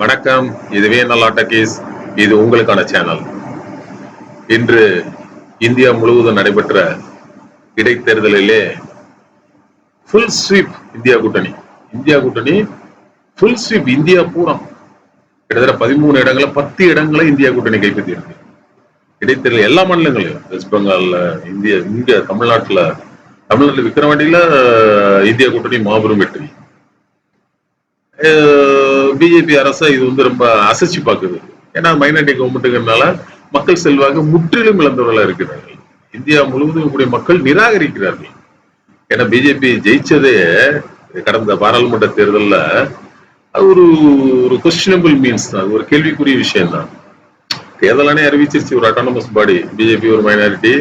வணக்கம். இதுவே நல்லாட்ட டக்கீஸ் இது உங்களுக்கான சேனல். இன்று இந்தியா முழுவதும் நடைபெற்ற இடைத்தேர்தலிலே ஃபுல் ஸ்வீப் இந்தியா கூட்டணி. இந்தியா கூட்டணி ஃபுல் ஸ்வீப் இந்தியா பூரா கிட்டத்தட்ட பதிமூணு இடங்களை பத்து இடங்களை இந்தியா கூட்டணி கைப்பற்றி இருக்கு இடைத்தேர்தல் எல்லா மாநிலங்களையும் வெஸ்ட் பெங்கால்ல இந்திய இங்க தமிழ்நாட்டுல தமிழ்நாட்டில் விக்கிரவாண்டியில இந்தியா கூட்டணி மாபெரும் வெற்றி. பிஜேபி அரசை இது வந்து ரொம்ப அசைச்சு பார்க்குது. ஏன்னா மைனாரிட்டி கவர்மெண்ட்டுங்கிறதுனால மக்கள் செல்வாக்கு முற்றிலும் இழந்தவர்களாக இருக்கிறார்கள். இந்தியா முழுவதும் இருக்கக்கூடிய மக்கள் நிராகரிக்கிறார்கள். ஏன்னா பிஜேபி ஜெயிச்சதே கடந்த பாராளுமன்ற தேர்தல்ல அது ஒரு ஒரு கொஸ்டினபிள் மீன்ஸ் தான். ஒரு கேள்விக்குரிய விஷயம் தான் தேர்தலானே அறிவிச்சிருச்சு. ஒரு அட்டானமஸ் பாடி பிஜேபி ஒரு மைனாரிட்டி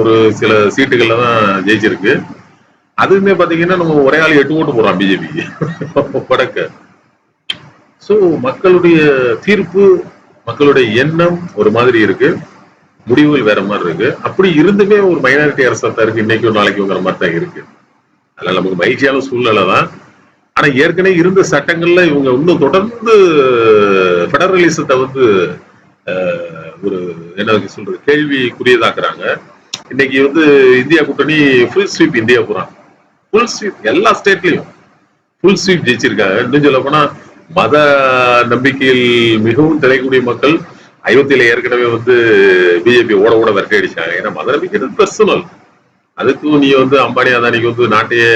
ஒரு சில சீட்டுகளில் தான் ஜெயிச்சிருக்கு. அதுவுமே பாத்தீங்கன்னா நம்ம ஒரே ஆள் எட்டு ஓட்டு போறோம் பிஜேபிக்கு வடக்க. ஸோ மக்களுடைய தீர்ப்பு மக்களுடைய எண்ணம் ஒரு மாதிரி இருக்கு. முடிவுகள் வேற மாதிரி இருக்கு. அப்படி இருந்துமே ஒரு மைனாரிட்டி அரசா தான் இருக்கு இன்னைக்கு ஒரு நாளைக்குங்கிற மாதிரி தான் இருக்கு. அதனால நமக்கு மகிழ்ச்சியான சூழ்நிலை தான். ஆனா ஏற்கனவே இருந்த சட்டங்கள்ல இவங்க இன்னும் தொடர்ந்து பெடரலிசத்தை வந்து ஒரு என்ன சொல்றது கேள்விக்குரியதாக்குறாங்க. இன்னைக்கு வந்து இந்தியா கூட்டணி ஃபுல் ஸ்வீப் இந்தியா போறான். ஃபுல் ஸ்வீப் எல்லா ஸ்டேட்லயும் ஃபுல் ஸ்வீப் ஜெயிச்சிருக்காங்க. இன்னும் சொல்ல போனா மத நம்பிக்கையில் மிகவும் திளைக்கூடிய மக்கள் அயோத்தியில ஏற்கனவே வந்து பிஜேபி ஓட ஓட விரட்டடிச்சாங்க ஏன்னா மத நம்பிக்கை பர்சனல் அதுக்கும் நீ வந்து அம்பானி அதானிக்கு வந்து நாட்டையே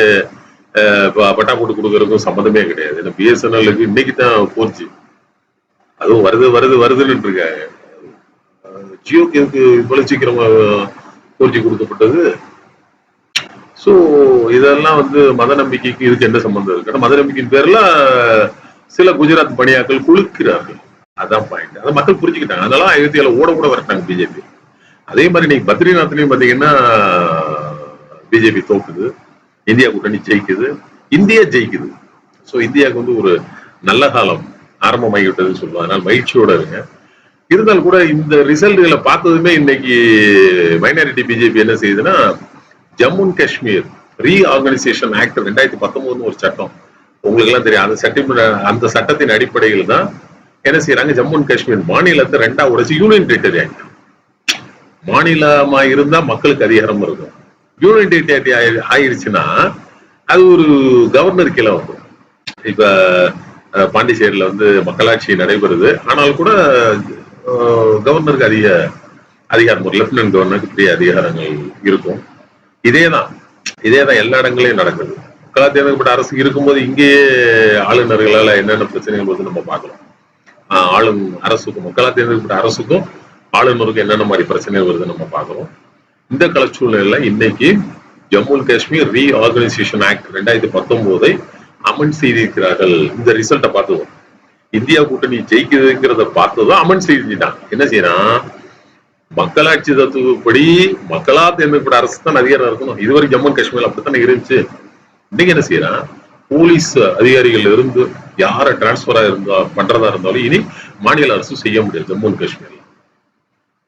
பட்டா போட்டு கொடுக்கறதுக்கும் சம்மந்தமே கிடையாது. ஏன்னா பிஎஸ்என்எல்லுக்கு இன்னைக்கு தான் போச்சு. அதுவும் வருது வருது வருதுன்னு இருக்காங்க ஜியோக்கு எதுக்கு இவ்வளவு சீக்கிரமா போர்ஜி கொடுக்கப்பட்டது. சோ இதெல்லாம் வந்து மத நம்பிக்கைக்கு இதுக்கு என்ன சம்பந்தம் இருக்கு? மத நம்பிக்கையின் பேர்ல சில குஜராத் பணியாக்கள் குளிக்கிறார்கள். அதான் பாயிண்ட் அதை மக்கள் புரிஞ்சுக்கிட்டாங்க. அதெல்லாம் அயோத்தியால ஓட கூட வரட்டாங்க பிஜேபி அதே மாதிரி இன்னைக்கு பத்ரிநாத்லயும் பாத்தீங்கன்னா பிஜேபி தோக்குது. இந்தியா கூட்டணி ஜெயிக்குது. இந்தியா ஜெயிக்குது. சோ இந்தியாவுக்கு வந்து ஒரு நல்ல காலம் ஆரம்பமாகிவிட்டதுன்னு சொல்லுவாங்க அதனால மகிழ்ச்சியோட இருங்க. இருந்தாலும் கூட இந்த ரிசல்ட்களை பார்த்ததுமே இன்னைக்கு மைனாரிட்டி பிஜேபி என்ன செய்யுதுன்னா Jammu and Kashmir reorganisation act ரெண்டாயிரத்தி பத்தொன்பதுன்னு ஒரு சட்டம் உங்களுக்கு எல்லாம் தெரியும். அந்த சட்டம் அந்த சட்டத்தின் அடிப்படையில் தான் என்ன செய்யறாங்க ஜம்மு அண்ட் காஷ்மீர் மாநிலத்தை ரெண்டா உடைச்சு யூனியன் டெரிட்டரி ஆக்ட் மாநிலமா இருந்தா மக்களுக்கு அதிகாரம் இருக்கும். யூனியன் டெரிட்டரி ஆயிடுச்சுன்னா அது ஒரு கவர்னர் கீழே வந்துடும் இப்ப அஹ், பாண்டிச்சேரியில வந்து மக்களாட்சி நடைபெறுது. ஆனால் கூட கவர்னருக்கு அதிக அதிகாரம் லெப்டினன்ட் கவர்னருக்கு பெரிய அதிகாரங்கள் இருக்கும். இதேதான். இதேதான் எல்லா இடங்களையும் நடக்குது. மக்களால் தேர்ந்தெடுக்கப்பட்ட அரசு இருக்கும்போது இங்கேயே ஆளுநர்களால என்னென்ன பிரச்சனைகள் வருது நம்ம பார்க்கலாம். ஆளும் அரசுக்கும் மக்களால் தேர்ந்தெடுக்கப்பட்ட அரசுக்கும் ஆளுநருக்கும் என்னென்ன மாதிரி பிரச்சனைகள் வருது நம்ம பார்க்கிறோம் இந்த கள சூழ்நிலையில இன்னைக்கு Jammu and Kashmir reorganisation act ரெண்டாயிரத்தி பத்தொன்பதை அமன் செய்திருக்கிறார்கள். இந்த ரிசல்ட்டை பார்த்துவோம் இந்தியா கூட்டணி ஜெயிக்குதுங்கிறத பார்த்ததும் அமன் செய்திட்டான். என்ன செய்யறான்? மக்களாட்சி தத்துவப்படி மக்களா தேர்ந்தெடுக்கப்பட்ட அரசு தான் அதிகாரம் இருக்கணும் இதுவரை ஜம்மு அண்ட் காஷ்மீர் அப்படித்தானே இருந்துச்சு? இன்னைக்கு என்ன செய்யறான் போலீஸ் அதிகாரிகள் இருந்து யாரை டிரான்ஸ்பரா இருந்தா பண்றதா இருந்தாலும் இனி மாநில அரசு செய்ய முடியாது ஜம்மு அண்ட் காஷ்மீர்ல.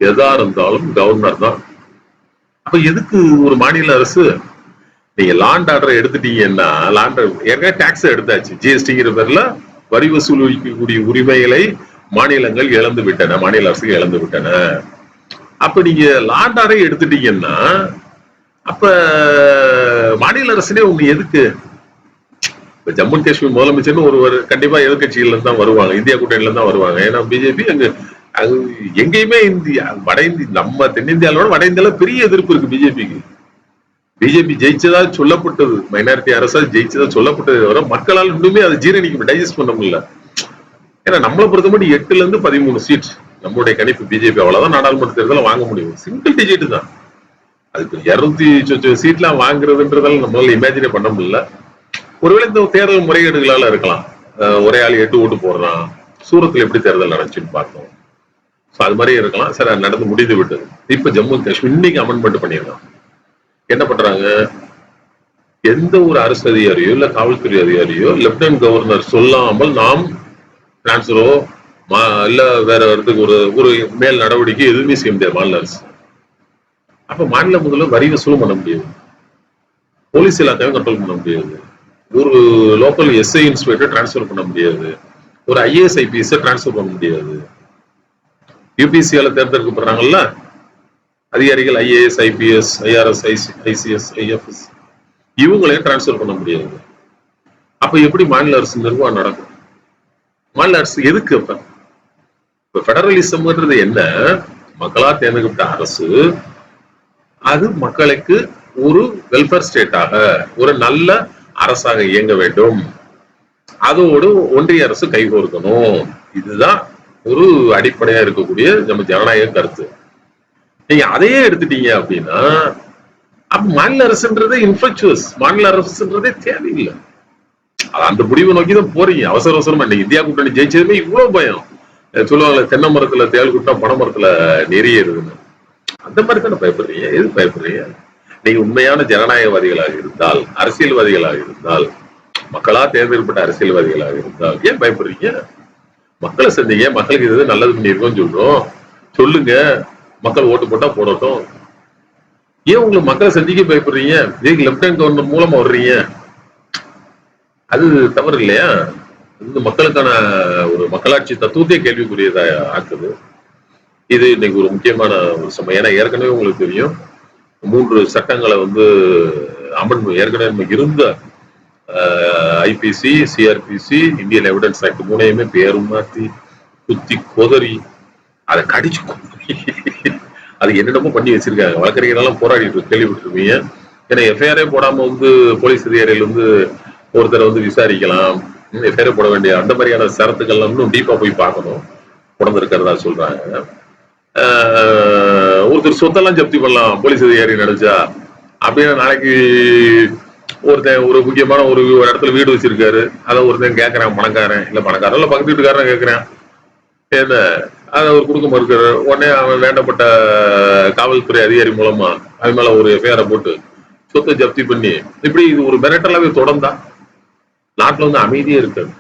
எதா இருந்தாலும் கவர்னர் தான். அப்ப எதுக்கு ஒரு மாநில அரசு? நீங்க லாண்ட் ஆர்டரை எடுத்துட்டீங்கன்னா லாண்ட் ஏற்கனவே டாக்ஸ் எடுத்தாச்சு. ஜிஎஸ்டிங்கிற பேர்ல வரி வசூலிக்கக்கூடிய உரிமைகளை மாநிலங்கள் இழந்து விட்டன மாநில அரசுகள் இழந்து விட்டன அப்ப நீங்க லாண்ட் ஆர்டரை எடுத்துட்டீங்கன்னா அப்ப மாநில அரசுனே உங்க எதுக்கு? இப்ப ஜம்மு காஷ்மீர் முதலமைச்சர்னு ஒருவர் கண்டிப்பா எதிர்கட்சிகள்ல இருந்து தான் வருவாங்க இந்தியா கூட்டணியில தான் வருவாங்க. ஏன்னா பிஜேபி அங்க அது எங்கேயுமே இந்தியா வட இந்திய நம்ம தென்னிந்தியாவோட வட இந்தியால பெரிய எதிர்ப்பு இருக்கு பிஜேபிக்கு பிஜேபி ஜெயிச்சதா சொல்லப்பட்டது மைனாரிட்டி அரசா ஜெயிச்சதா சொல்லப்பட்டது தவிர மக்களால் இன்னுமே அதை ஜீரணிக்க டைஜஸ்ட் பண்ண முடியல. ஏன்னா நம்மளை பொறுத்த மட்டும் எட்டுல இருந்து பதிமூணு சீட் நம்மளுடைய கணிப்பு பிஜேபி அவ்வளவுதான் நாடாளுமன்ற தேர்தலில் வாங்க முடியும். சிங்கிள் டிஜிட் தான். அதுக்கு இருநூத்தி சொச்ச சீட்லாம் வாங்குறதுன்றதால நம்மளால இமேஜினே பண்ண முடியல. ஒருவேளை இந்த தேர்தல் முறைகேடுகளால இருக்கலாம். ஒரே ஆள் எட்டு ஓட்டு போடுறான். சூரத்தில் எப்படி தேர்தல் நடந்துச்சுன்னு பார்த்தோம் ஸோ அது மாதிரி இருக்கலாம். சரி நடந்து முடிந்து விட்டது. இப்ப ஜம்மு காஷ்மீர் இன்னைக்கு அமெண்ட்மெண்ட் பண்ணியிருக்கான் என்ன பண்றாங்க? எந்த ஒரு அரசு அதிகாரியோ இல்ல காவல்துறை அதிகாரியோ லெப்டினன்ட் கவர்னர் சொல்லாமல் நாம் டிரான்ஸ்ஃபரோ இல்ல வேற இடத்துக்கு ஒரு ஒரு மேல் நடவடிக்கை எதுவுமே செய்ய முடியாது மாநில அரசு. அப்ப மாநில முதல்வர் வரி வசூலும் பண்ண முடியாது. போலீஸ் எல்லாத்தையும் கண்ட்ரோல் பண்ண முடியாது. ஒரு லோக்கல் எஸ்ஐ இன்ஸ்பெக்டர் டிரான்ஸ்ஃபர் பண்ண முடியாது. ஒரு ஐஏஎஸ் ஐபிஎஸ் டிரான்ஸ்ஃபர் பண்ண முடியாது. யூபிசியால தேர்ந்தெடுக்கப்படுறாங்கல்ல? அதிகாரிகள் IAS IPS IRS ICS IFS இவங்களையும் டிரான்ஸ்ஃபர் பண்ண முடியாது. அப்ப எப்படி மாநில அரசு நிர்வாகம் நடக்கும்? மாநில அரசு எதுக்கு அப்ப? இப்ப பெடரலிசம்ன்றது என்ன? மக்களா தேர்ந்தெடுக்கப்பட்ட அரசு அது மக்களுக்கு ஒரு வெல்ஃபேர் ஸ்டேட்டாக ஒரு நல்ல அரசாக இயங்க வேண்டும். அதோடு ஒன்றிய அரசு கைகோர்க்கணும். இதுதான் ஒரு அடிப்படையா இருக்கக்கூடிய நம்ம ஜனநாயக கருத்து. நீங்க அதையே எடுத்துட்டீங்க அப்படின்னா அப்ப மாநில அரசுன்றதே இன்ஃபெக்சுவஸ் மாநில அரசுன்றதே தேவையில்லை. அந்த முடிவை நோக்கி தான் போறீங்க. அவசர அவசரமா இன்னைக்கு இந்தியா கூட்டணி ஜெயிச்சதுமே இவ்வளவு பயம். அஹ் தென்னை மரத்துல தேள் குட்டா பனை மரத்துல நெறியறதுன்னு. அந்த மாதிரி தானே பயப்படுறீங்க? எது பயப்படுறீங்க? நீங்க உண்மையான ஜனநாயகவாதிகளாக இருந்தால் அரசியல்வாதிகளாக இருந்தால் மக்களா தேர்ந்தெடுக்கப்பட்ட அரசியல்வாதிகளாக இருந்தால் ஏன் பயப்படுறீங்க? மக்களை செஞ்சீங்க மக்களுக்கு இது இது நல்லது பண்ணியிருக்கோம்னு சொல்றோம். சொல்லுங்க. மக்கள் ஓட்டு போட்டா போடட்டும். ஏன் உங்களுக்கு மக்களை செஞ்சுக்க பயப்படுறீங்க? இதுக்கு லெப்டினன்ட் கவர்னர் மூலமா வர்றீங்க. அது தவறு இல்லையா? இந்த மக்களுக்கான ஒரு மக்களாட்சி தத்துவத்தையே கேள்விக்குரியதா ஆக்குது. இது இன்னைக்கு ஒரு முக்கியமான ஒரு சமயம். ஏன்னா ஏற்கனவே உங்களுக்கு தெரியும் மூன்று சட்டங்களை வந்து அமன் ஏற்கனவே இருந்த IPC CrPC Indian evidence act மூணையுமே பேரும் மாத்தி குத்தி கொதறி அதை கடிச்சு அது என்னென்னமோ பண்ணி வச்சிருக்காங்க. வழக்கறிஞரெல்லாம் போராடிட்டு கேள்விப்பட்டிருப்பீங்க. ஏன்னா எஃப்ஐஆரே போடாம வந்து போலீஸ் அதிகாரிகள் வந்து ஒருத்தரை வந்து விசாரிக்கலாம். எஃப்ஐஆரே போட வேண்டிய அந்த மாதிரியான சரத்துக்கள்லாம் இன்னும் டீப்பா போய் பார்க்கணும். உணர்ந்திருக்கிறதா சொல்றாங்க. ஒருத்தர் சொத்தெல்லாம் ஜப்தி பண்ணலாம் போலீஸ் அதிகாரி நினைச்சா. அப்படின்னு நாளைக்கு ஒருத்தன் ஒரு முக்கியமான ஒரு ஒரு இடத்துல வீடு வச்சிருக்காரு. அதை ஒருத்தன் கேட்கறான் பணக்காரன். இல்ல பணக்காரன் இல்ல பக்கத்து வீட்டுக்காரன் கேட்கறான் என்ன? அதை அவர் கொடுக்க மறுக்கிறார். உடனே அவன் வேண்டப்பட்ட காவல்துறை அதிகாரி மூலமா அது மேல ஒரு எஃப்ஐஆரை போட்டு சொத்தை ஜப்தி பண்ணி இப்படி இது ஒரு மிரட்டலாவே தொடர்ந்தா நாட்டுல வந்து அமைதியே இருக்காது.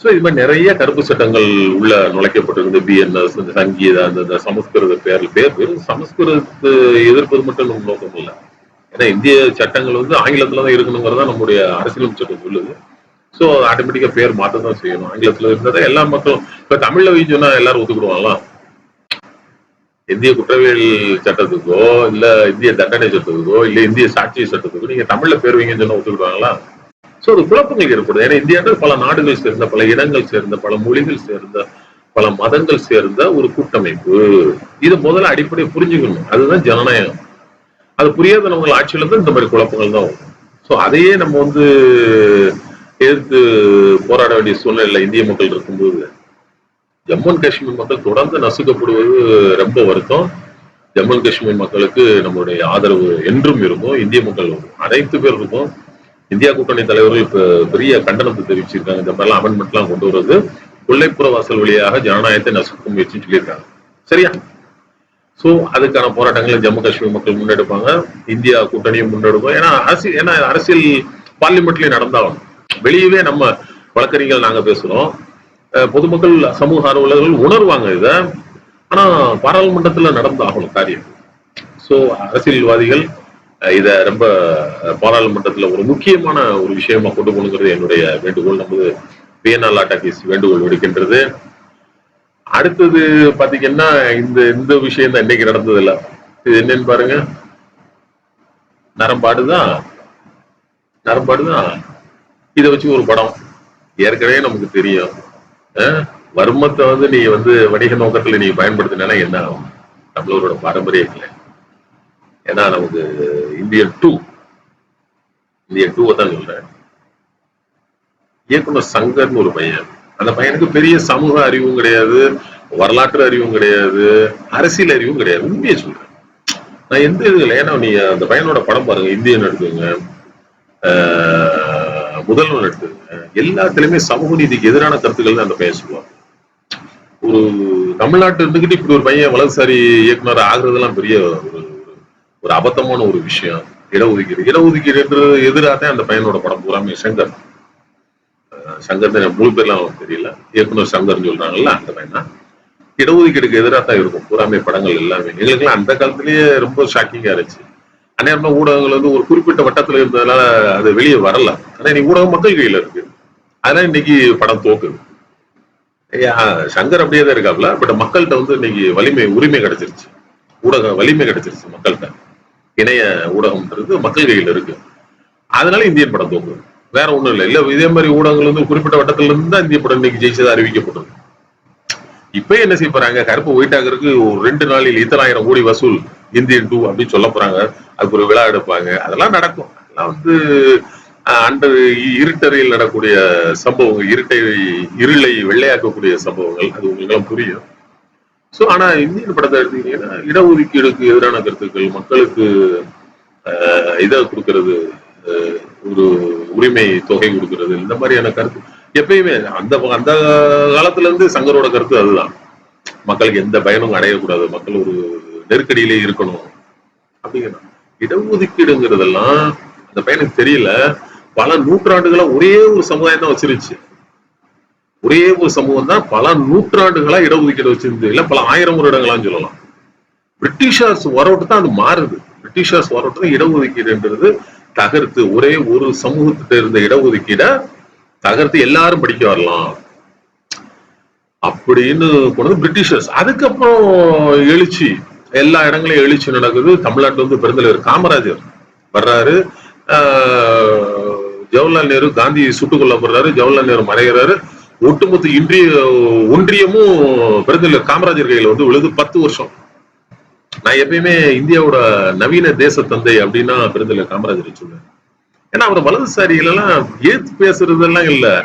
ஸோ இது மாதிரி நிறைய கருப்பு சட்டங்கள் உள்ள நுழைக்கப்பட்டிருந்தது பிஎன்எஸ் இந்த சங்கீத அந்த இந்த சமஸ்கிருத பேர் பேர் வெறும் சமஸ்கிருதத்தை எதிர்ப்பது மட்டும் நம்ம நோக்கம் இல்லை. ஏன்னா இந்திய சட்டங்கள் வந்து ஆங்கிலத்தில் தான் இருக்கணுங்கிறதா நம்முடைய அரசியலமைப்பு சட்டம் சொல்லுது. ஸோ ஆட்டோமேட்டிக்கா பேர் மாற்ற தான் செய்யணும். ஆங்கிலத்துல இருந்ததை எல்லா மக்களும் இப்போ தமிழில் வைச்சு சொன்னா எல்லாரும் ஒத்துக்கிடுவாங்களா? இந்திய குற்றவியல் சட்டத்துக்கோ இல்ல இந்திய தண்டனை சட்டத்துக்கோ இல்ல இந்திய சாட்சிய சட்டத்துக்கோ நீங்க தமிழ்ல பேர் வைங்கன்னு சொன்னா ஒத்துக்கிடுவாங்களா? சோ அது குழப்பங்கள் ஏற்படுது ஏன்னா இந்தியாவில் பல நாடுகள் சேர்ந்த பல இடங்கள் சேர்ந்த பல மொழிகள் சேர்ந்த பல மதங்கள் சேர்ந்த ஒரு கூட்டமைப்பு. இது முதல்ல அடிப்படை புரிஞ்சுக்கணும். அதுதான் ஜனநாயகம். அது புரியாத நம்ம ஆட்சியில தான் இந்த மாதிரி குழப்பங்கள் தான் வரும். ஸோ அதையே நம்ம வந்து எதிர்த்து போராட வேண்டிய சூழ்நிலை இந்திய மக்கள் இருக்கும்போது ஜம்மு அண்ட் காஷ்மீர் மக்கள் தொடர்ந்து நசுக்கப்படுவது ரொம்ப வருத்தம். ஜம்மு அண்ட் காஷ்மீர் மக்களுக்கு நம்மளுடைய ஆதரவு என்றும் இருக்கும். இந்திய மக்கள் அனைத்து பேர் இருக்கும். இந்தியா கூட்டணி தலைவர்கள் இப்ப பெரிய கண்டனத்தை தெரிவிச்சிருக்காங்க. இந்த மாதிரிலாம் அமெண்ட்மெண்ட்லாம் கொண்டு வருவது கொள்ளைப்புற வாசல் வழியாக ஜனநாயகத்தை நசுக்க முயற்சின்னு சொல்லியிருக்காங்க. சரியா? சோ அதுக்கான போராட்டங்களை ஜம்மு காஷ்மீர் மக்கள் முன்னெடுப்பாங்க. இந்தியா கூட்டணியும் முன்னெடுப்போம் ஏன்னா அரசியல் ஏன்னா அரசியல் பார்லிமெண்ட்லயும் நடந்தாகணும். வெளியவே நம்ம வழக்கறிஞர்கள் நாங்க பேசுறோம். அஹ் பொதுமக்கள் சமூக ஆர்வலர்கள் உணர்வாங்க இத. ஆனா பாராளுமன்றத்துல நடந்தாகணும் காரியம். சோ அரசியல்வாதிகள் இத ரொம்ப பாராளுமன்றத்துல ஒரு முக்கியமான ஒரு விஷயமா கொண்டு போகணுங்கிறது என்னுடைய வேண்டுகோள். நமது பிஎன்ஆர் லாட்டாக்கிஸ் வேண்டுகோள் விடுக்கின்றது. அடுத்தது பாத்தீங்கன்னா இந்த இந்த விஷயம் தான் இன்னைக்கு நடந்தது இல்ல இது என்னன்னு பாருங்க. நரம்பாடுதான் நரம்பாடுதான் இதை வச்சு ஒரு படம். ஏற்கனவே நமக்கு தெரியும். வர்மத்தை வந்து நீ வந்து வணிக நோக்கத்துல நீ பயன்படுத்தினா என்ன ஆகும்? நம்மளோட பாரம்பரிய இல்லை ஏன்னா நமக்கு இந்தியன் டூ இந்தியன் டூவை தான் சொல்றேன். இயக்குனர் சங்கர்னு ஒரு பையன். அந்த பையனுக்கு பெரிய சமூக அறிவும் கிடையாது வரலாற்று அறிவும் கிடையாது அரசியல் அறிவும் கிடையாது. உண்மையை சொல்றேன். நான் எந்த இதுல ஏன்னா நீ அந்த பையனோட படம் பாருங்க இந்தியன் எடுத்துங்க ஆஹ் முதல்வன் எடுத்துங்க. எல்லாத்துலயுமே சமூக நீதிக்கு எதிரான கருத்துக்கள் தான் அந்த பையன் சொல்லுவாங்க ஒரு தமிழ்நாட்டு இருந்துகிட்டு இப்படி ஒரு பையன் வலதுசாரி இயக்குனர் ஆகுறதெல்லாம் பெரிய ஒரு ஒரு- அபத்தமான ஒரு விஷயம். இடஒதுக்கீடு. இடஒதுக்கீடுன்றது எதிராக தான் அந்த பையனோட படம் பூராமே சங்கர். சங்கர் தான் எனக்கு முழு பேர்லாம் அவனுக்கு தெரியல. இயக்குனர் சங்கர்னு சொல்றாங்கல்ல அந்த பையனா? இடஒதுக்கீடுக்கு எதிராக தான் இருக்கும். பூராமே படங்கள் எல்லாமே. எங்களுக்குலாம் அந்த காலத்திலேயே ரொம்ப ஷாக்கிங்கா இருந்துச்சு. அந்நேரமா ஊடகங்கள் வந்து ஒரு குறிப்பிட்ட வட்டத்துல இருந்ததுனால அது வெளியே வரல. ஆனா இன்னைக்கு ஊடகம் மக்கள் கையில இருக்கு. அதனால இன்னைக்கு படம் தோக்குது. ஐயா சங்கர் அப்படியே தான் இருக்காப்ல பட் மக்கள்கிட்ட வந்து இன்னைக்கு வலிமை உரிமை கிடைச்சிருச்சு. ஊடக வலிமை கிடைச்சிருச்சு மக்கள்கிட்ட. இணைய ஊடகம்ன்றது மக்கள் கையில் இருக்கு. அதனால இந்தியன் படம் தோக்குது வேற ஒண்ணும் இல்லை. இல்ல இதே மாதிரி ஊடகங்கள் வந்து குறிப்பிட்ட வட்டத்துல இருந்து தான் இந்திய படம் இன்னைக்கு ஜெயிச்சதா அறிவிக்கப்பட்டது இப்ப என்ன செய்ய போறாங்க? கருப்பு ஒயிட்டாகிறதுக்கு ஒரு ரெண்டு நாளில் இத்தனாயிரம் கோடி வசூல் இந்தியன் டூ அப்படின்னு சொல்ல போறாங்க. அதுக்கு ஒரு விழா எடுப்பாங்க. அதெல்லாம் நடக்கும். அதெல்லாம் வந்து அன்று இருட்டறையில் நடக்கூடிய சம்பவங்கள் இருட்டை இருளை வெள்ளையாக்கக்கூடிய சம்பவங்கள் அது உங்களுக்கு எல்லாம் புரியும். சோ ஆனா இந்தியன் படத்தை எடுத்தீங்கன்னா இடஒதுக்கீடுக்கு எதிரான கருத்துக்கள் மக்களுக்கு இதை கொடுக்கறது ஒரு உரிமை தொகை கொடுக்கறது இந்த மாதிரியான கருத்து. எப்பயுமே அந்த அந்த காலத்துல இருந்து சங்கரோட கருத்து அதுதான். மக்களுக்கு எந்த பயனும் அடையக்கூடாது. மக்கள் ஒரு நெருக்கடியிலே இருக்கணும். அப்படிங்கிறான் இடஒதுக்கீடுங்கிறதெல்லாம் அந்த பையனுக்கு தெரியல. பல நூற்றாண்டுகளா ஒரே ஒரு சமுதாயம் தான் வச்சிருச்சு ஒரே ஒரு சமூகம் தான் பல நூற்றாண்டுகளா இடஒதுக்கீடு வச்சிருந்து இல்ல பல ஆயிரம் வருடங்களான்னு சொல்லலாம். பிரிட்டிஷார்ஸ் வரவிட்டு தான் அது மாறுது. பிரிட்டிஷார்ஸ் வரவிட்டு தான் இடஒதுக்கீடுன்றது தகர்த்து ஒரே ஒரு சமூகத்திட்ட இருந்த இடஒதுக்கீட தகர்த்து எல்லாரும் படிக்க வரலாம். அப்படின்னு போனது பிரிட்டிஷர்ஸ். அதுக்கப்புறம் எழுச்சி. எல்லா இடங்களையும் எழுச்சி நடக்குது. தமிழ்நாட்டுல வந்து பெருந்தலைவர் காமராஜர் வர்றாரு. ஆஹ், ஜவஹர்லால் நேரு காந்தி சுட்டுக் கொல்லப்படுறாரு ஜவஹர்லால் நேரு மறைகிறாரு. ஒட்டுமொத்த இன்றிய ஒன்றியமும் பெருந்தலைவர் காமராஜர் கையில வந்து விழுது பத்து வருஷம். நான் எப்பயுமே இந்தியாவோட நவீன தேச தந்தை அப்படின்னா பெருந்தலைவர் காமராஜர் சொல்லுவேன். ஏன்னா அவர் வலதுசாரிகளெல்லாம் ஏத்து பேசுறதெல்லாம் இல்ல.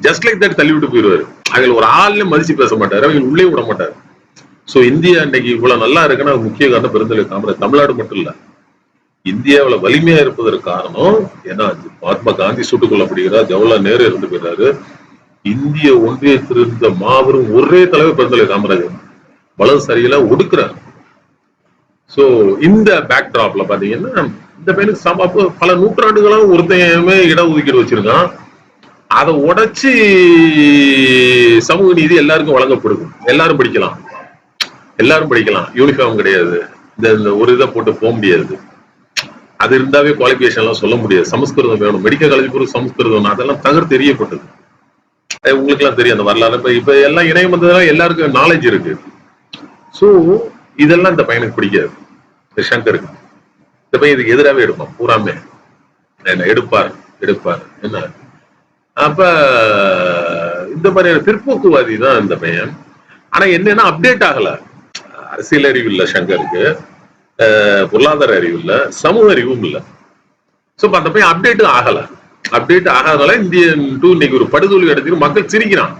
ஜஸ்ட் லைக் தட் தள்ளி விட்டு போயிடுவாரு. அவங்களை ஒரு ஆள்ல மதிச்சு பேச மாட்டாரு. அவங்க உள்ளே விட மாட்டாரு. சோ இந்தியா இன்னைக்கு இவ்வளவு நல்லா இருக்குன்னா முக்கிய காரணம் பெருந்தலைவர் காமராஜ் தமிழ்நாடு மட்டும் இல்ல. இந்தியாவுல வலிமையா இருப்பதற்கு காரணம் ஏன்னா மகாத்மா காந்தி சுட்டுக் கொள்ளப்படுகிறார் ஜவஹர்லால் நேரு இருந்து போயிடுறாரு. இந்திய ஒன்றியத்திலிருந்த மாபெரும் ஒரே தலைவர் பெருந்தலை காமராஜர். வலதுசாரிகளை ஒடுக்குறார். சோ இந்த பேக் டிராப்ல பாத்தீங்கன்னா இந்த பையனுக்கு சம அப்போ பல நூற்றாண்டுகளா ஒருத்தன் இடஒதுக்கீடு வச்சிருக்கான். அதை உடைச்சு சமூக நீதி எல்லாருக்கும் வழங்கப்படுது எல்லாரும் படிக்கலாம். எல்லாரும் படிக்கலாம். யூனிஃபார்ம் கிடையாது. இந்த இந்த ஒரு இதை போட்டு போக முடியாது. அது இருந்தாவே குவாலிஃபிகேஷன் எல்லாம் சொல்ல முடியாது. சமஸ்கிருதம் வேணும். மெடிக்கல் காலேஜ் பொறுத்து சமஸ்கிருதம் அதெல்லாம் தகர் தெரியப்பட்டது உங்களுக்கு எல்லாம் தெரியும் அந்த வரலாறு இப்ப இப்ப எல்லாம் இணையம் வந்ததுனால எல்லாருக்கும் நாலேஜ் இருக்கு. சோ இதெல்லாம் இந்த பையனுக்கு பிடிக்காது. இந்த சங்கருக்கு. இந்த பையன் இதுக்கு எதிராகவே எடுப்பான். பூராமே. என்ன எடுப்பார் எடுப்பார். என்ன? அப்ப இந்த மாதிரியான பிற்போக்குவாதி தான் இந்த பையன். ஆனா என்னன்னா அப்டேட் ஆகல. அரசியல் அறிவு இல்ல சங்கருக்கு. பொருளாதார அறிவு இல்ல. சமூக அறிவும் இல்ல. சோ அந்த பையன் அப்டேட்டும் ஆகல. அப்டேட் ஆகாதனால இந்தியன் டூ இன்னைக்கு ஒரு படுதோல்வி அடைஞ்சிட்டு மக்கள் சிரிக்கிறான்.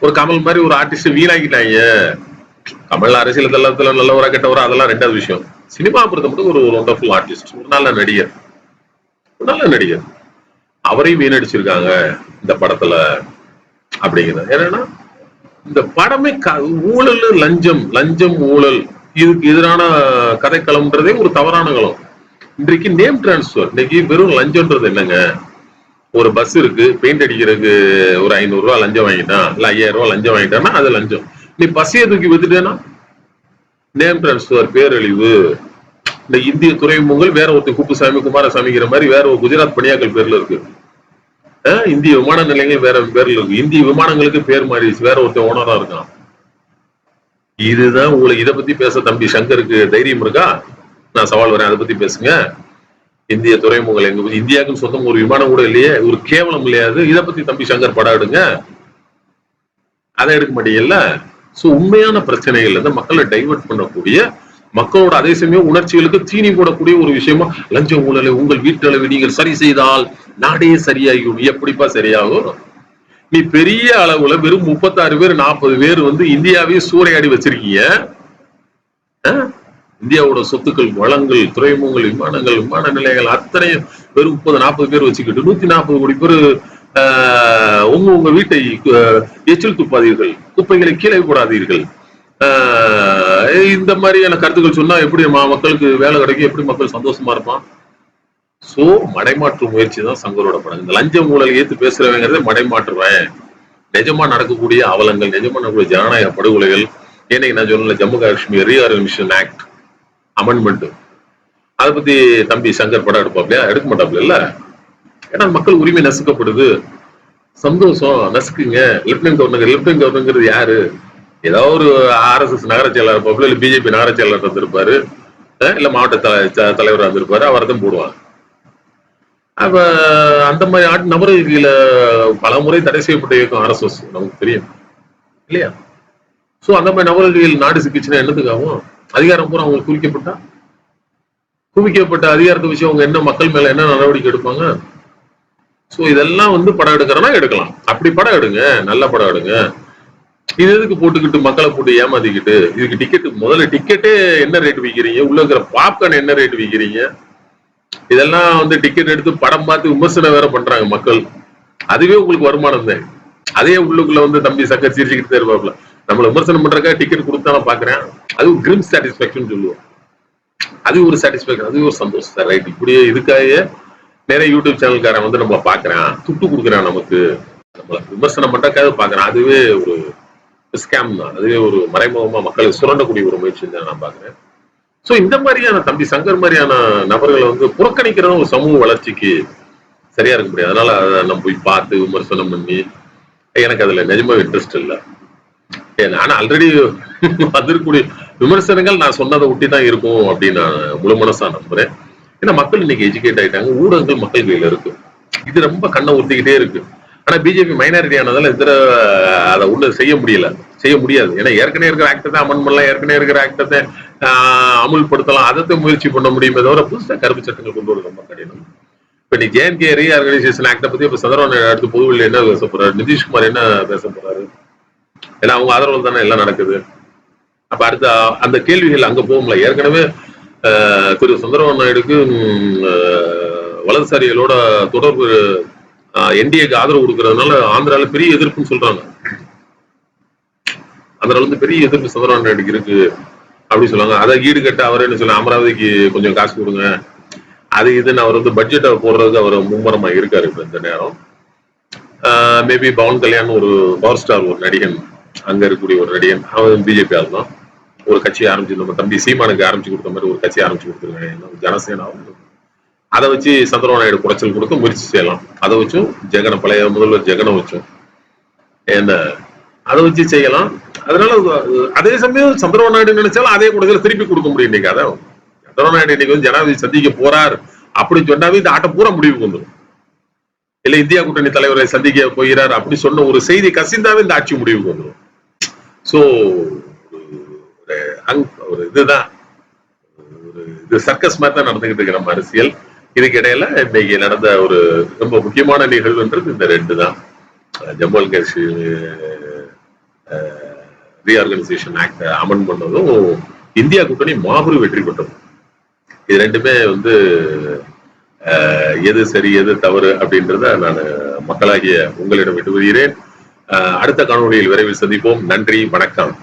ஒரு கமல் மாதிரி ஒரு ஆர்டிஸ்ட் வீணாக்கிட்டாங்க. கமல் அரசியல் தளத்துல நல்லவரா கெட்டவரா அதெல்லாம் ரெண்டாவது விஷயம். சினிமா பொறுத்த மட்டும் ஒரு ஒண்டர்ஃபுல் ஆர்டிஸ்ட் ஒரு நல்ல நடிகர். ஒரு நல்ல நடிகர். அவரையும் வீணடிச்சிருக்காங்க இந்த படத்துல அப்படிங்கிறது. என்னன்னா இந்த படமே க- ஊழல் லஞ்சம் லஞ்சம் ஊழல். இதுக்கு எதிரான கதைக்களம்ன்றதே ஒரு தவறான களம். இன்றைக்கு நேம் டிரான்ஸ்பர் இன்னைக்கு வெறும் லஞ்சம்ன்றது என்னங்க? ஒரு பஸ் இருக்கு பெயிண்ட் அடிக்கிறதுக்கு ஒரு ஐநூறு ரூபா லஞ்சம் வாங்கிட்டான் இல்ல ஐயாயிரம் ரூபா லஞ்சம் வாங்கிட்டான்னா அது லஞ்சம். நீ பஸ்ஸையே தூக்கி வித்துட்டேன்னா? நேம் டிரான்ஸ்பர் பேரழிவு. இந்த இந்திய துறைமுகங்கள் வேற ஒருத்தர் குப்புசாமி குமாரசாமிங்கிற மாதிரி வேற ஒரு குஜராத் பணியாக்கள் பேர்ல இருக்கு. இந்திய விமான நிலையங்கள் வேற பேர்ல இருக்கு. இந்திய விமானங்களுக்கு பேர் மாறிடுச்சு. வேற ஒருத்தன் ஓனரா இருக்கான். இதுதான் உங்களுக்கு இதை பத்தி பேச தம்பி சங்கருக்கு தைரியம் இருக்கா? நான் சவால் வரேன் அதை பத்தி பேசுங்க. இந்திய துறைமுகங்கள் எங்க இந்தியாவுக்குன்னு சொந்தம் ஒரு விமானம் கூட இல்லையே ஒரு கேவலம் இல்லையாது. இதை பத்தி தம்பி சங்கர் படாடுங்க அதை எடுக்க மாட்டீங்கல்ல? சோ உண்மையான பிரச்சனைகள் இருந்து மக்களை டைவர்ட் பண்ணக்கூடிய மக்களோட அதே சமயம் உணர்ச்சிகளுக்கு தீனி போடக்கூடிய ஒரு விஷயமா லஞ்ச ஊழலை உங்கள் வீட்டளவு நீங்கள் சரி செய்தால் நாடே சரியாகும் எப்படிப்பா சரியாகும்? நீ பெரிய அளவுல வெறும் முப்பத்தாறு பேர் நாற்பது பேர் வந்து இந்தியாவே சூறையாடி வச்சிருக்கீங்க. இந்தியாவோட சொத்துக்கள் வளங்கள் துறைமுகங்கள் விமானங்கள் விமான நிலையங்கள் அத்தனையும் வெறும் முப்பது நாற்பது பேர் வச்சுக்கிட்டு நூத்தி நாற்பது கோடி பேர் ஆஹ், உங்க உங்க வீட்டை எச்சில் துப்பாதீர்கள் குப்பைகளை கீழே போடாதீர்கள். ஆஹ், இந்த மாதிரியான கருத்துக்கள் சொன்னா எப்படி மா மக்களுக்கு வேலை கிடைக்கும் எப்படி மக்கள் சந்தோஷமா இருப்பான்? சோ மடைமாற்று முயற்சி தான் சங்கரோட படம் இந்த லஞ்சம் ஊழல் ஏத்து பேசுறவங்கிறத மடைமாற்றுவேன் நிஜமா நடக்கக்கூடிய அவலங்கள் நிஜமா நடக்கக்கூடிய ஜனநாயக படுகொலைகள். ஏன்னைக்கு நான் சொன்ன Jammu Kashmir reorganisation act. Amendment அதை பத்தி தம்பி சங்கர் படம் எடுப்பாப்லையா? எடுக்க மாட்டாப்ல இல்ல? ஏன்னா மக்கள் உரிமை நசுக்கப்படுது. சந்தோஷம் நசுக்குங்க. லெப்டினன்ட் கவர்னர் லெப்டினன்ட் கவர்னருங்கிறது யாரு? ஏதாவது ஒரு ஆர்எஸ்எஸ் நகர செயலாளர் இருப்பாப்ல இல்ல பிஜேபி நகர செயலாளர் இருந்திருப்பாரு. இல்ல மாவட்ட தல- த- தலைவரா இருந்திருப்பாரு அவரை தான் போடுவாங்க. அப்ப அந்த மாதிரி ஆட் இதுல பல முறை தடை செய்யப்பட்ட இயக்கம் ஆர்எஸ்எஸ் நமக்கு தெரியும். இல்லையா? சோ அந்த மாதிரி நபர்கள் நாடு சிக்கிச்சுன்னா என்னதுக்காகவும் அதிகாரம் பூரா அவங்களுக்கு குவிக்கப்பட்டா? குவிக்கப்பட்ட அதிகாரத்தை விஷயம் அவங்க என்ன மக்கள் மேல என்ன நடவடிக்கை எடுப்பாங்க? சோ இதெல்லாம் வந்து படம் எடுக்கிறனா எடுக்கலாம். அப்படி படம் எடுங்க. நல்ல படம் எடுங்க. இது எதுக்கு போட்டுக்கிட்டு மக்களை போட்டு ஏமாத்திக்கிட்டு? இதுக்கு டிக்கெட் முதல்ல டிக்கெட்டே என்ன ரேட் விற்கிறீங்க உள்ள இருக்கிற பாப்கார்ன் என்ன ரேட் விற்கிறீங்க இதெல்லாம் வந்து டிக்கெட் எடுத்து படம் பார்த்து விமர்சனம் வேற பண்றாங்க மக்கள். அதுவே உங்களுக்கு வருமானம் தான். அதே உள்ளுக்குள்ள வந்து தம்பி சக்கர் சிரிச்சுக்கிட்டு தான் இருப்பாப்ல நம்மள விமர்சனம் பண்றக்கா டிக்கெட் கொடுத்தா நான் பாக்குறேன் அது கிரிம் சாட்டிஸ்பாக்சன் சொல்லுவோம். அது ஒரு சாட்டிஸ்பாக்சன் அது ஒரு சந்தோஷம் சார் ரைட் இப்படியே இதுக்காகவே நிறைய யூடியூப் சேனல்காரன் வந்து நம்மளை பாக்குறான் துட்டு கொடுக்குறான் நமக்கு. நம்மள விமர்சனம் பண்றக்காக பாக்குறான் அதுவே ஒரு ஸ்கேம் தான். அதுவே ஒரு மறைமுகமா மக்களை சுரண்டக்கூடிய ஒரு முயற்சி தான் நான் பாக்குறேன் சோ இந்த மாதிரியான தம்பி சங்கர் மாதிரியான நபர்களை வந்து புறக்கணிக்கிற ஒரு சமூக வளர்ச்சிக்கு சரியா இருக்க முடியாது. அதனால அதை நம்ம போய் பார்த்து விமர்சனம் பண்ணி எனக்கு அதுல நிஜமா இன்ட்ரெஸ்ட் இல்லை. ஆனா ஆல்ரெடி அதற்குரிய விமர்சனங்கள் நான் சொன்னதை ஒட்டி தான் இருக்கும் அப்படின்னு நான் முழு மனசா நம்புறேன். ஏன்னா மக்கள் இன்னைக்கு எஜுகேட் ஆயிட்டாங்க. ஊடகங்கள் மக்கள் கையில இருக்கு. இது ரொம்ப கண்ணை ஊத்திக்கிட்டே இருக்கு. ஆனா பிஜேபி மைனாரிட்டி ஆனதால இந்த அதை ஒண்ணு செய்ய முடியல. செய்ய முடியாது. ஏன்னா ஏற்கனவே இருக்கிற ஆக்டத்தை அமன் பண்ணலாம். ஏற்கனவே இருக்கிற ஆக்டத்தை அமுல்படுத்தலாம். அதை முயற்சி பண்ண முடியுமே தவிர புதுசா கருப்பு சட்டங்கள் கொண்டு வர ரொம்ப கடினம். இப்ப நீ ஜேஎன்கே ரீஆர்கனைசேஷன் ஆக்டை பத்தி இப்ப சந்திரபாபு அடுத்து பொதுவில் என்ன பேச போறாரு? நிதிஷ்குமார் என்ன பேச போறாரு? ஏன்னா அவங்க ஆதரவு தானே எல்லாம் நடக்குது. அப்ப அடுத்த அந்த கேள்விகள் அங்க போகும்ல. ஏற்கனவே ஆஹ், திரு சுந்தரவன் நாயுடுக்கு வலதுசாரிகளோட தொடர்பு என்டிஏக்கு ஆதரவு கொடுக்கறதுனால ஆந்திரால பெரிய எதிர்ப்புன்னு சொல்றாங்க. ஆந்திரால வந்து பெரிய எதிர்ப்பு சுந்தரவன் நாயுடுக்கு இருக்கு அப்படின்னு சொல்லுவாங்க. அதை ஈடு கட்ட அவர் என்ன சொல்ல அமராவதிக்கு கொஞ்சம் காசு கொடுங்க. அது இதுன்னு அவர் வந்து பட்ஜெட்டை போடுறதுக்கு அவர் மும்முரமா இருக்காரு இப்ப இந்த நேரம். மேபி பவன் கல்யாண் ஒரு பவர் ஸ்டார் ஒரு நடிகன். அங்க இருக்கக்கூடிய ஒரு நடிகன் அவன் பிஜேபி ஆள் தான். ஒரு கட்சி ஆரம்பிச்சு நம்ம தம்பி சீமானுக்கு ஆரம்பிச்சு கொடுத்த மாதிரி ஒரு கட்சி ஆரம்பிச்சு கொடுத்துருக்காங்க ஜனசேனாவும் அதை வச்சு சந்திரபாபு நாயுடு குறைச்சல் கொடுக்க முயற்சி செய்யலாம். அதை வச்சும் ஜெகனை பழைய முதல்வர் ஜெகனை வச்சும். என்ன அதை வச்சு செய்யலாம். அதனால அதே சமயம் சந்திரபாபு நாயுடு நினைச்சாலும் அதே குடைச்சல திருப்பி கொடுக்க முடியும் இன்னைக்கு அதான் சந்திரபாபு நாயுடு இன்னைக்கு வந்து ஜனாதிபதி சந்திக்க போறார். அப்படின்னு சொன்னாவே இந்த ஆட்டம் பூரா முடிவுக்கு வந்துடும் இல்ல இந்தியா கூட்டணி தலைவரை சந்திக்க போகிறார். அப்படி சொன்ன ஒரு செய்தி கசிந்தாவே இந்த ஆட்சி முடிவுக்கு வந்துடும் சோ ஒரு அங்- ஒரு இதுதான். ஒரு இது சர்க்கஸ் மாதிரி தான் நடந்துகிட்டு இருக்கிற நம்ம அரசியல். இதுக்கு இடையில இன்னைக்கு நடந்த ஒரு ரொம்ப முக்கியமான நிகழ்வுன்றது இந்த ரெண்டு தான். Jammu and Kashmir reorganisation act amend பண்ணதும் இந்தியா கூட்டணி மாபெரும் வெற்றி பெற்றது இது ரெண்டுமே வந்து எது சரி எது தவறு அப்படின்றத நான் மக்களாகிய உங்களிடம் விட்டு வருகிறேன் அடுத்த காணொளியில் விரைவில் சந்திப்போம். நன்றி வணக்கம்.